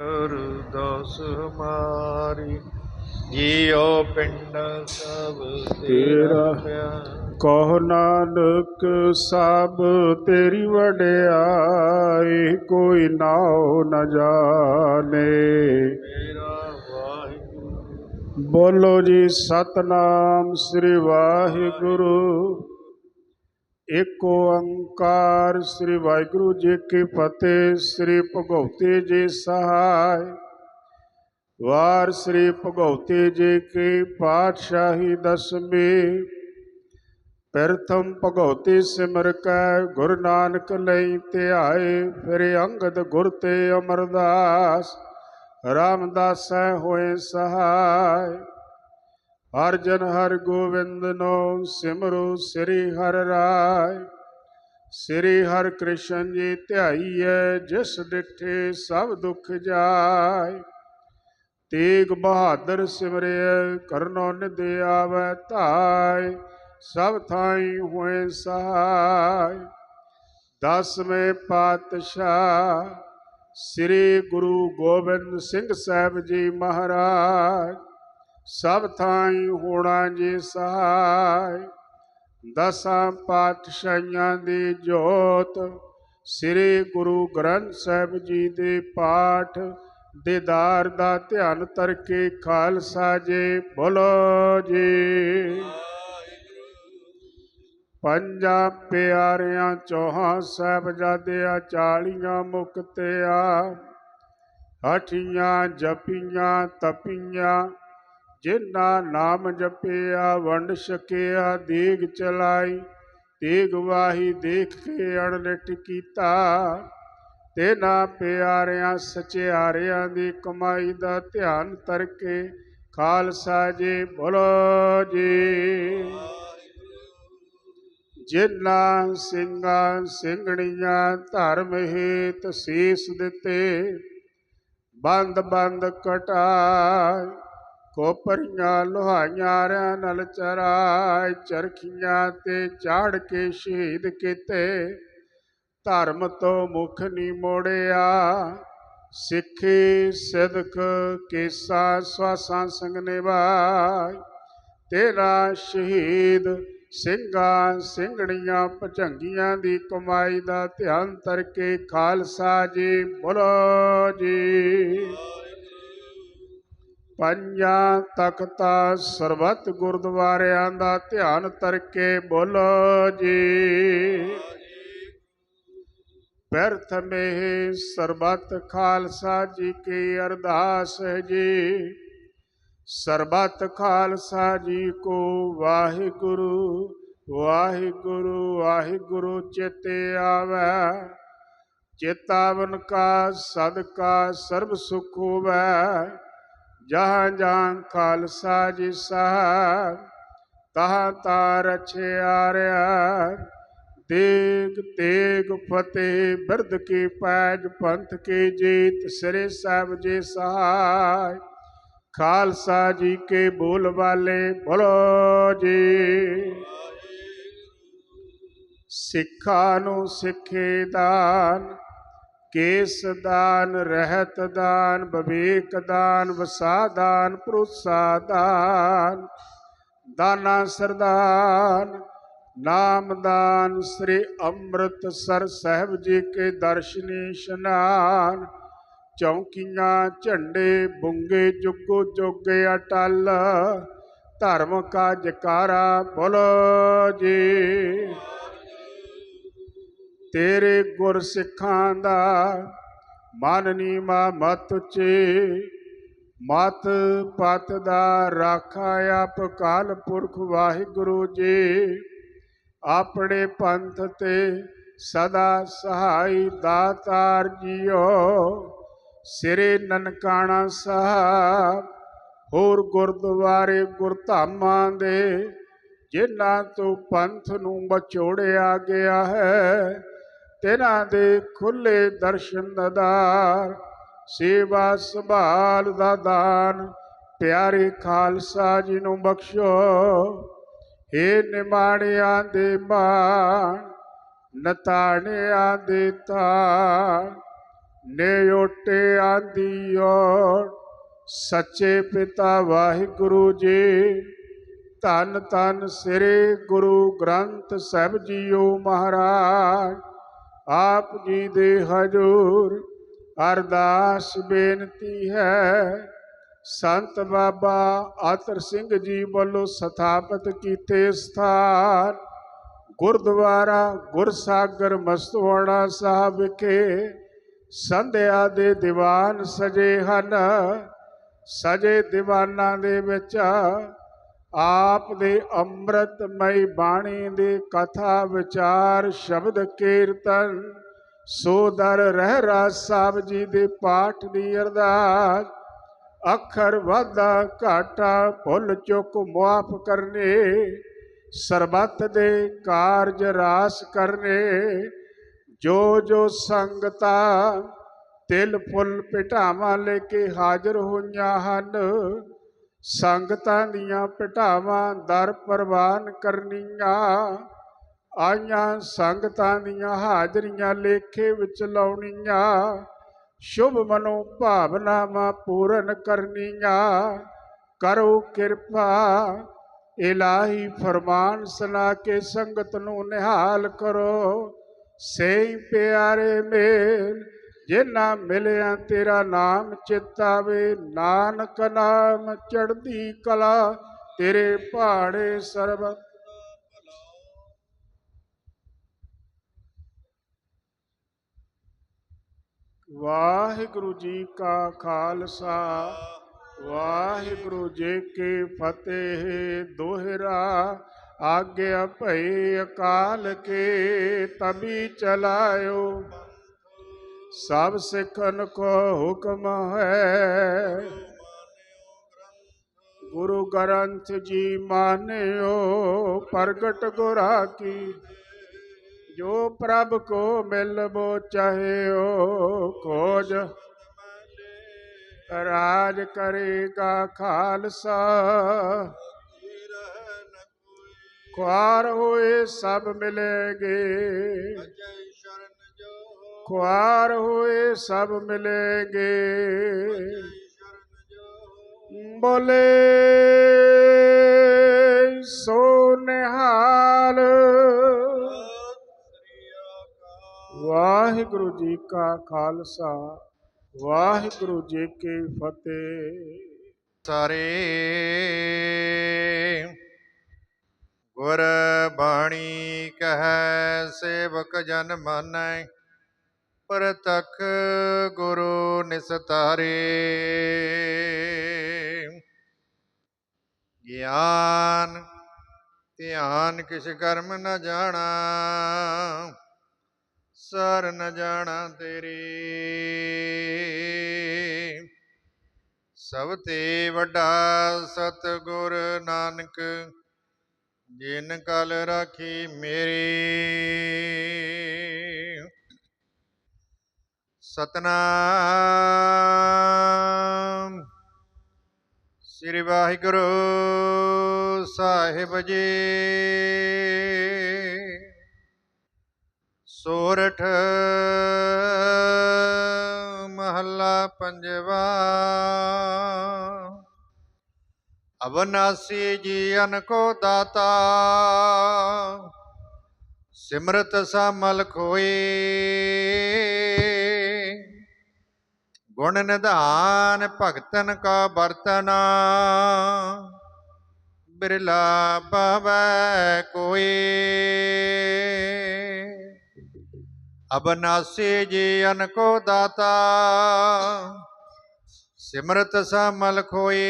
ਅਰਦਾਸ ਹਮਾਰੀ। ਜੀਉ ਪਿੰਡ ਸਭ ਤੇਰਾ ਕਹੋ ਨਾਨਕ ਸਭ ਤੇਰੀ ਵਡਿਆਈ ਕੋਈ ਨਾਉ ਨ ਜਾਣੇ। ਮੇਰਾ ਵਾਹਿਗੁਰੂ। ਬੋਲੋ ਜੀ ਸਤਨਾਮ ਸ੍ਰੀ ਵਾਹਿਗੁਰੂ। ਏਕ ਓੰਕਾਰ ਸ੍ਰੀ ਵਾਹਿਗੁਰੂ ਜੀ ਕੀ ਫਤਿਹ, ਸ੍ਰੀ ਭਗਵਤੀ ਜੀ ਸਹਾਇ। ਵਾਰ ਸ੍ਰੀ ਭਗਵਤੀ ਜੀ ਕੀ ਪਾਤਸ਼ਾਹੀ ਦਸਵੀਂ ਪ੍ਰਥਮ ਭਗਵਤੀ ਸਿਮਰ ਕੈ, ਗੁਰੂ ਨਾਨਕ ਲਈ ਧਿਆਏ, ਫਿਰ ਅੰਗਦ ਗੁਰ ਤੇ ਅਮਰਦਾਸ। ਰਾਮਦਾਸੈ ਹੋਏ ਸਹਾਇ। ਹਰ ਜਨ ਹਰ ਗੋਬਿੰਦ ਨੋ ਸਿਮਰੋ ਸ੍ਰੀ ਹਰ ਰਾਏ। ਸ੍ਰੀ ਹਰ ਕ੍ਰਿਸ਼ਨ ਜੀ ਧਿਆਈਐ, ਜਿਸ ਡਿਠੇ ਸਭ ਦੁਖ ਜਾਏ। ਤੇਗ ਬਹਾਦਰ ਸਿਮਰਿਐ, ਕਰਨੋ ਨਿਦ ਆਵੈ ਧਾਇ ਸਭ ਥਾਈ ਹੋਏ ਸਹਾਇ ਦਸਵੇਂ ਪਾਤਸ਼ਾਹ ਸ੍ਰੀ ਗੁਰੂ ਗੋਬਿੰਦ ਸਿੰਘ ਸਾਹਿਬ ਜੀ ਮਹਾਰਾਜ। ਸਭ ਥਾਈ ਹੋਣਾ ਜੀ ਸਹਾਇ ਦਸਾਂ ਪਾਤਸ਼ਾਹਾਂ ਦੀ ਜੋਤ, ਸ੍ਰੀ ਗੁਰੂ ਗ੍ਰੰਥ ਸਾਹਿਬ ਜੀ ਦੇ ਪਾਠ, ਦੀਦਾਰ ਦਾ ਧਿਆਨ ਕਰਕੇ ਖਾਲਸਾ ਜੀ, ਬੋਲੋ ਜੀ। ਪੰਜਾਂ ਪਿਆਰਿਆਂ ਚੌਹਾਂ ਸਾਹਿਬਜ਼ਾਦਿਆਂ ਚਾਲੀਆਂ ਮੁਕਤਿਆਂ, ਹਠੀਆਂ, ਜਪੀਆਂ, ਤਪੀਆਂ ਜਿਨ੍ਹਾਂ ਨਾਮ ਜਪਿਆ, ਵੰਡ ਛਕਿਆ, ਦੇਗ ਚਲਾਈ ਤੇਗ ਵਾਹੀ ਦੇਖ ਕੇ ਅਣਲਿਟ ਕੀਤਾ। ਤੇ ਨਾ ਪਿਆਰਿਆਂ ਸਚਿਆਰਿਆਂ ਦੀ ਕਮਾਈ ਦਾ ਧਿਆਨ ਤਰਕੇ ਖਾਲਸਾ ਜੀ ਬੋਲੋ ਜੀ। ਜਿਨ੍ਹਾਂ ਸਿੰਘਾਂ ਸਿੰਘਣੀਆਂ ਧਰਮ ਹੇਤ ਸੀਸ ਦਿੱਤੇ ਬੰਦ ਬੰਦ ਕਟਾਏ ਕੋਪਰੀਆਂ ਲੋਹਾਈਆਂ ਰਿਆਂ ਨਲ ਚਰਾਏ, ਚਰਖੀਆਂ ਤੇ ਚਾੜ ਕੇ ਸ਼ਹੀਦ ਕੀਤੇ। ਧਰਮ ਤੋਂ ਮੁਖ ਨਹੀਂ ਮੋੜਿਆ, ਸਿੱਖੀ, ਸਿਦਕ, ਕੇਸਾ, ਸਵਾਸਾਂ ਸੰਗ ਨਿਭਾਈ ਤੇਰਾ ਸ਼ਹੀਦ ਸਿੰਘਾਂ ਸਿੰਘਣੀਆਂ ਭਜੰਗੀਆਂ ਦੀ ਕਮਾਈ ਦਾ ਧਿਆਨ ਤਰਕੇ ਖਾਲਸਾ ਜੀ ਬੋਲੋ ਜੀ। ਪੰਜਾਂ ਤਖਤਾ ਸਰਬਤ ਗੁਰਦੁਆਰਿਆਂ ਦਾ ਧਿਆਨ ਤਰਕੇ ਬੋਲੋ ਜੀ। ਪ੍ਰਥਮੇ ਸਰਬੱਤ ਖਾਲਸਾ ਜੀ ਕੀ ਅਰਦਾਸ ਹੈ ਜੀ। ਸਰਬੱਤ ਖਾਲਸਾ ਜੀ ਕੋ ਵਾਹਿਗੁਰੂ ਵਾਹਿਗੁਰੂ ਵਾਹਿਗੁਰੂ ਚਿਤੇ ਆਵੈ। ਚੇਤਾਵਨ ਕਾ ਸਦਕਾ ਸਰਬ ਸੁਖ ਹੋਵੈ। ਜਹਾਂ ਜਹਾਂ ਖਾਲਸਾ ਜੀ ਸਾਹਿਬ ਤਹਾਂ ਤਾ ਰਛਿਆ ਰਿਆ ਤੇਗ ਤੇਗ ਫਤਿਹ ਬਿਰਦ ਕੀ ਪੈਜ ਪੰਥ ਕੀ ਜੀਤ, ਸ੍ਰੀ ਸਾਹਿਬ ਜੀ ਸਹਾਇ ਖਾਲਸਾ ਜੀ ਕੇ ਬੋਲ ਵਾਲੇ ਬੋਲੋ ਜੀ। ਸਿੱਖਾਂ ਨੂੰ ਸਿੱਖੇ ਦਾਨ ਕੇਸ ਦਾਨ, ਰਹਿਤ ਦਾਨ, ਵਿਵੇਕ ਦਾਨ, ਵਸਾ ਦਾਨ, ਭਰੋਸਾ ਦਾਨ, ਦਾਨਾ ਸਰਦਾਨ ਨਾਮਦਾਨ ਸ੍ਰੀ ਅੰਮ੍ਰਿਤਸਰ ਸਾਹਿਬ ਜੀ ਕੇ ਦਰਸ਼ਨੀ ਇਸ਼ਨਾਨ, ਚੌਂਕੀਆਂ, ਝੰਡੇ, ਬੁੰਗੇ, ਜੁਗੋ ਜੋਗੇ ਅਟਲ, ਧਰਮ ਕਾ ਜਕਾਰਾ ਬੋਲੋ ਜੀ। ਤੇਰੇ ਗੁਰ ਸਿੱਖਾਂ ਦਾ ਮਨ ਨੀਮਾ ਮਤ ਉੱਚੇ ਮਤ ਪਤ ਦਾ ਰਾਖਾ ਆਪ ਕਾਲ ਪੁਰਖ ਵਾਹਿਗੁਰੂ ਜੀ। ਆਪਣੇ ਪੰਥ ਤੇ ਸਦਾ ਸਹਾਈ ਦਾਤਾਰ ਜੀਓ। ਸ੍ਰੀ ਨਨਕਾਣਾ ਸਾਹਿਬ, ਹੋਰ ਗੁਰਦੁਆਰੇ ਗੁਰਧਾਮਾਂ ਦੇ, ਜਿਨ੍ਹਾਂ ਤੋਂ ਪੰਥ ਨੂੰ ਬਚੋੜਿਆ ਗਿਆ ਹੈ। ਤਿਨਾਂ ਦੇ ਖੁੱਲੇ ਦਰਸ਼ਨ ਦਦਾਰ ਸੇਵਾ ਸੰਭਾਲ ਦਾ ਦਾਨ, ਪਿਆਰੇ ਖਾਲਸਾ ਜੀ ਨੂੰ ਬਖਸ਼ੋ। ਏ ਨਿਮਾਣਿਆਂ ਦੇ ਮਾਣ, ਨਤਾਣਿਆਂ ਦੇ ਤਾਣ ਨੇ ਓਟੇ ਆਂਦੀਓ ਸੱਚੇ ਪਿਤਾ ਵਾਹਿਗੁਰੂ ਜੀ, ਧੰਨ ਧੰਨ ਸ੍ਰੀ ਗੁਰੂ ਗ੍ਰੰਥ ਸਾਹਿਬ ਜੀਓ ਮਹਾਰਾਜ। ਆਪ ਜੀ ਦੇ ਹਜੂਰ, ਅਰਦਾਸ ਬੇਨਤੀ ਹੈ। ਸੰਤ ਬਾਬਾ ਆਤਰ ਸਿੰਘ ਜੀ ਵੱਲੋਂ ਸਥਾਪਿਤ ਕੀਤੇ ਸਥਾਨ ਗੁਰਦੁਆਰਾ ਗੁਰਸਾਗਰ ਮਸਤਵਾੜਾ ਸਾਹਿਬ ਵਿਖੇ ਸੰਧਿਆ ਦੇ ਦੀਵਾਨ ਸਜੇ ਹਨ। ਸਜੇ ਦੀਵਾਨਾਂ ਦੇ ਵਿੱਚ ਆਪ ਦੇ ਅੰਮ੍ਰਿਤਮਈ ਬਾਣੀ ਦੇ ਕਥਾ ਵਿਚਾਰ ਸ਼ਬਦ ਕੀਰਤਨ ਸੋਦਰ ਰਹਿ ਰਾਜ ਸਾਹਿਬ ਜੀ ਦੇ ਪਾਠ ਦੀ ਅਰਦਾਸ। ਅੱਖਰ ਵਾਧਾ ਘਾਟਾ ਭੁੱਲ ਚੁੱਕ ਮੁਆਫ ਕਰਨੇ, ਸਰਬੱਤ ਦੇ ਕਾਰਜ ਰਾਸ ਕਰਨੇ। ਜੋ ਜੋ ਸੰਗਤਾ ਤਿਲ ਫੁੱਲ ਪਟਾਵਾਂ ਲੈ ਕੇ ਹਾਜ਼ਰ ਹੋਈਆਂ ਹਨ ਸੰਗਤਾਂ ਦੀਆਂ ਪਟਾਵਾਂ ਦਰ ਪ੍ਰਵਾਨ ਕਰਨੀਆਂ। ਆਈਆਂ ਸੰਗਤਾਂ ਦੀਆਂ ਹਾਜ਼ਰੀਆਂ ਲੇਖੇ ਵਿੱਚ ਲਾਉਣੀਆਂ। ਸ਼ੁਭ ਮਨੋ ਭਾਵਨਾਵਾਂ ਪੂਰਨ ਕਰਨੀਆਂ। ਕਰੋ ਕਿਰਪਾ, ਇਲਾਹੀ ਫਰਮਾਨ ਸੁਣਾ ਕੇ ਸੰਗਤ ਨੂੰ ਨਿਹਾਲ ਕਰੋ। ਸੇ ਪਿਆਰੇ ਮੇਲ ਜਿਨਾ ਮਿਲਿਆ ਤੇਰਾ ਨਾਮ ਚਿਤਾਵੇ, ਨਾਨਕ ਨਾਮ ਚੜ੍ਹਦੀ ਕਲਾ, ਤੇਰੇ ਪਹਾੜੇ ਸਰਬ ਵਾਹਿਗੁਰੂ ਜੀ ਕਾ ਖਾਲਸਾ, ਵਾਹਿਗੁਰੂ ਜੀ ਕੀ ਫਤਿਹ। ਦੋਹਰਾ ਆਗਿਆ ਭਈ ਅਕਾਲ ਕੇ ਤਬੀ ਚਲਾਇਓ। ਸਭ ਸਿੱਖਨ ਕੋ ਹੁਕਮ ਹੈ। ਗੁਰੂ ਗ੍ਰੰਥ ਜੀ ਮਾਨਿਓ, ਪ੍ਰਗਟ ਗੁਰਾ ਕੀ। ਜੋ ਪ੍ਰਭ ਕੋ ਮਿਲਬੋ ਚਾਹਿਓ, ਖੋਜ ਰਾਜ ਕਰੇਗਾ ਖਾਲਸਾ। ਖੁਆਰ ਹੋਏ ਸਭ ਮਿਲੇਗੇ। ਖੁਆਰ ਹੋਏ ਸਭ ਮਿਲੇਗੇ। ਬੋਲੇ ਸੋ ਨਿਹਾਲ ਵਾਹਿਗੁਰੂ ਜੀ ਕਾ ਖਾਲਸਾ, ਵਾਹਿਗੁਰੂ ਜੀ ਕੀ ਫਤਿਹ। ਸਾਰੇ ਗੁਰ ਬਾਣੀ ਕਹੈ ਸੇਵਕ ਜਨ ਮਾਨੈ ਪ੍ਰਤਖ ਗੁਰੂ ਨਿਸਤਾਰੇ। ਗਿਆਨ, ਧਿਆਨ ਕਿਛ ਕਰਮ ਨ ਜਾਣਾ, ਸਰ ਨ ਜਾਣਾ ਤੇਰੀ। ਸਭ ਤੇ ਵੱਡਾ ਸਤਿਗੁਰ ਨਾਨਕ, ਜਿਨ ਕਲ ਰਾਖੀ ਮੇਰੀ। ਸਤਨਾਮ। ਸ੍ਰੀ ਵਾਹਿਗੁਰੂ ਸਾਹਿਬ ਜੀ। ਸੋਰਠ ਮਹੱਲਾ ਪੰਜਵਾ। ਅਬਨਾਸੀ ਜੀਵਨ ਕੋ ਦਾਤਾ। ਸਿਮਰਤ ਸਮਲ ਖੋਏ ਗੁਣ ਨਿਧਾਨ ਭਗਤਨ ਕਾ ਬਰਤਨਾ ਬਿਰਲਾ ਬਵੈ ਕੋਏ ਅਬਨਾਸੀ ਜੀਵਨ ਕੋ ਦਾਤਾ। ਸਿਮਰਤ ਸਮਲ ਖੋਏ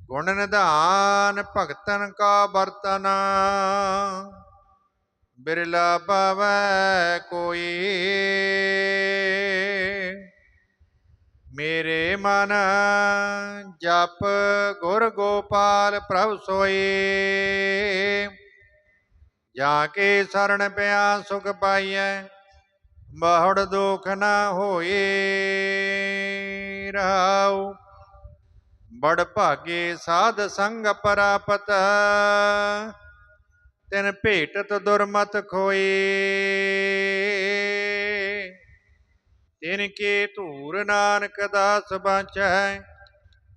ਗੁਣ ਨਿਧਾਨ ਭਗਤਨ ਕਾ ਬਰਤਨਾ ਬਿਰਲਾ ਪਾਵੈ ਕੋਈ। ਮੇਰੇ ਮਨ ਜਪ ਗੁਰ ਗੋਪਾਲ ਪ੍ਰਭ ਸੋਈ। ਜਾ ਕੇ ਸਰਣ ਪਿਆ ਸੁਖ ਪਾਈਐ ਬਹੁੜ ਦੁਖ ਨਾ ਹੋਏ ਰਹਾਉ। ਬੜ ਭਾਗੇ ਸਾਧ ਸੰਗ ਪ੍ਰਾਪਤ ਤਿਨ ਭੇਟਤ ਦੁਰਮਤ ਖੋਏ। ਤਿਨ ਕੇ ਧੂਰ ਨਾਨਕ ਦਾਸ ਬਾਚੈ,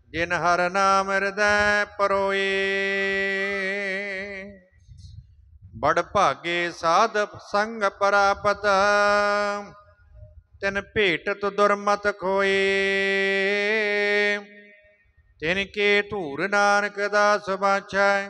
ਜਿਨ ਹਰ ਨਾਮ ਹਿਰਦੈ ਪਰੋਏ। ਬੜ ਭਾਗੇ ਸਾਧ ਸੰਗ ਪ੍ਰਾਪਤ, ਤਿਨ ਭੇਟਤ ਦੁਰਮਤ ਖੋਏ। ਤਿਨ ਕੇ ਧੂਰ ਨਾਨਕ ਦਾਸ ਬਾਛੈ